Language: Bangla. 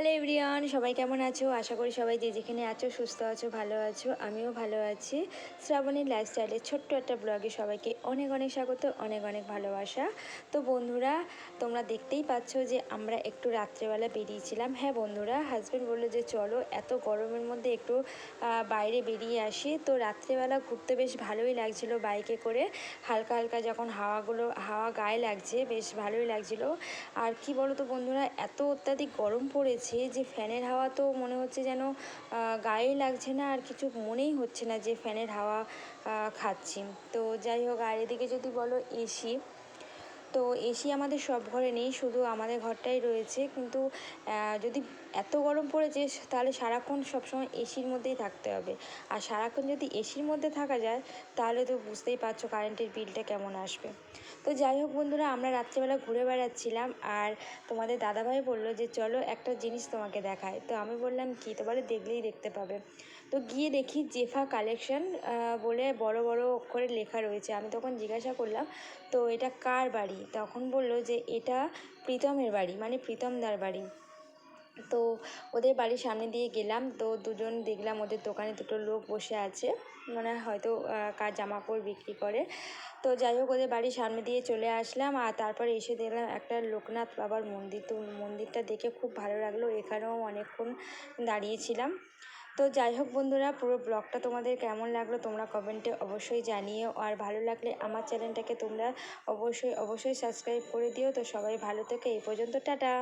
হ্যালো এভরিওয়ান সবাই কেমন আছো? আশা করি সবাই যে যেখানে আছো, সুস্থ আছো, ভালো আছো। আমিও ভালো আছি। শ্রাবণীর লাইফস্টাইলের ছোট্ট একটা ব্লগে সবাইকে অনেক অনেক স্বাগত, অনেক অনেক ভালোবাসা। তো বন্ধুরা, তোমরা দেখতেই পাচ্ছ যে আমরা একটু রাত্রেবেলা বেরিয়েছিলাম। হ্যাঁ বন্ধুরা হাজব্যান্ড বলল যে, চলো, এত গরমের মধ্যে একটু বাইরে বেরিয়ে আসি। তো রাত্রেবেলা ঘুরতে বেশ ভালোই লাগছিল বাইকে করে। হালকা হালকা যখন হাওয়াগুলো, হাওয়া গায়ে লাগছে, বেশ ভালোই লাগছিল। আর কি বলো তো বন্ধুরা, এত অত্যাধিক গরম পড়েছে যে ফ্যানের হাওয়া তো মনে হচ্ছে যেন গায়ে লাগছে না আর কিছু মনেই হচ্ছে না যে ফ্যানের হাওয়া খাচ্ছি। তো যাই হোক, আর এদিকে যদি বলো এসি তো এসি আমাদের সব ঘরে নেই, শুধু আমাদের ঘরটাই রয়েছে। কিন্তু যদি এত গরম পড়েছে, তাহলে সারাক্ষণ সবসময় এসির মধ্যেই থাকতে হবে। আর সারাক্ষণ যদি এসির মধ্যে থাকা যায়, তাহলে তো বুঝতেই পারছ কারেন্টের বিলটা কেমন আসবে। তো যাই হোক বন্ধুরা, আমরা রাত্রেবেলা ঘুরে বেড়াচ্ছিলাম, আর তোমাদের দাদাভাই বলল যে, চলো একটা জিনিস তোমাকে দেখায় তো আমি বললাম, কি? তোমারে দেখলেই দেখতে পাবে। তো গিয়ে দেখি জেফা কালেকশন বলে বড় বড় অক্ষরে লেখা রয়েছে। আমি তখন জিজ্ঞাসা করলাম, তো এটা কার বাড়ি? তখন বলল যে, এটা প্রীতমের বাড়ি মানে প্রীতমদার বাড়ি। তো ওদের বাড়ির সামনে দিয়ে গেলাম। তো দুজন দেখলাম ওদের দোকানে দুটো লোক বসে আছে মানে হয়তো কার জামা কাপড় বিক্রি করে। তো যাই হোক, ওদের বাড়ির সামনে দিয়ে চলে আসলাম। আর তারপরে এসে দেখলাম একটা লোকনাথ বাবার মন্দির। তো মন্দিরটা দেখে খুব ভালো লাগল। এখানেও অনেকক্ষণ দাঁড়িয়েছিলাম তো যাই হোক বন্ধুরা, পুরো ব্লগটা তোমাদের কেমন লাগল তোমরা কমেন্টে অবশ্যই জানিও। আর ভালো লাগলে আমার চ্যানেলটাকে তোমরা অবশ্যই অবশ্যই সাবস্ক্রাইব করে দিও। তো সবাই ভালো থেকে, এই পর্যন্ত টাটা।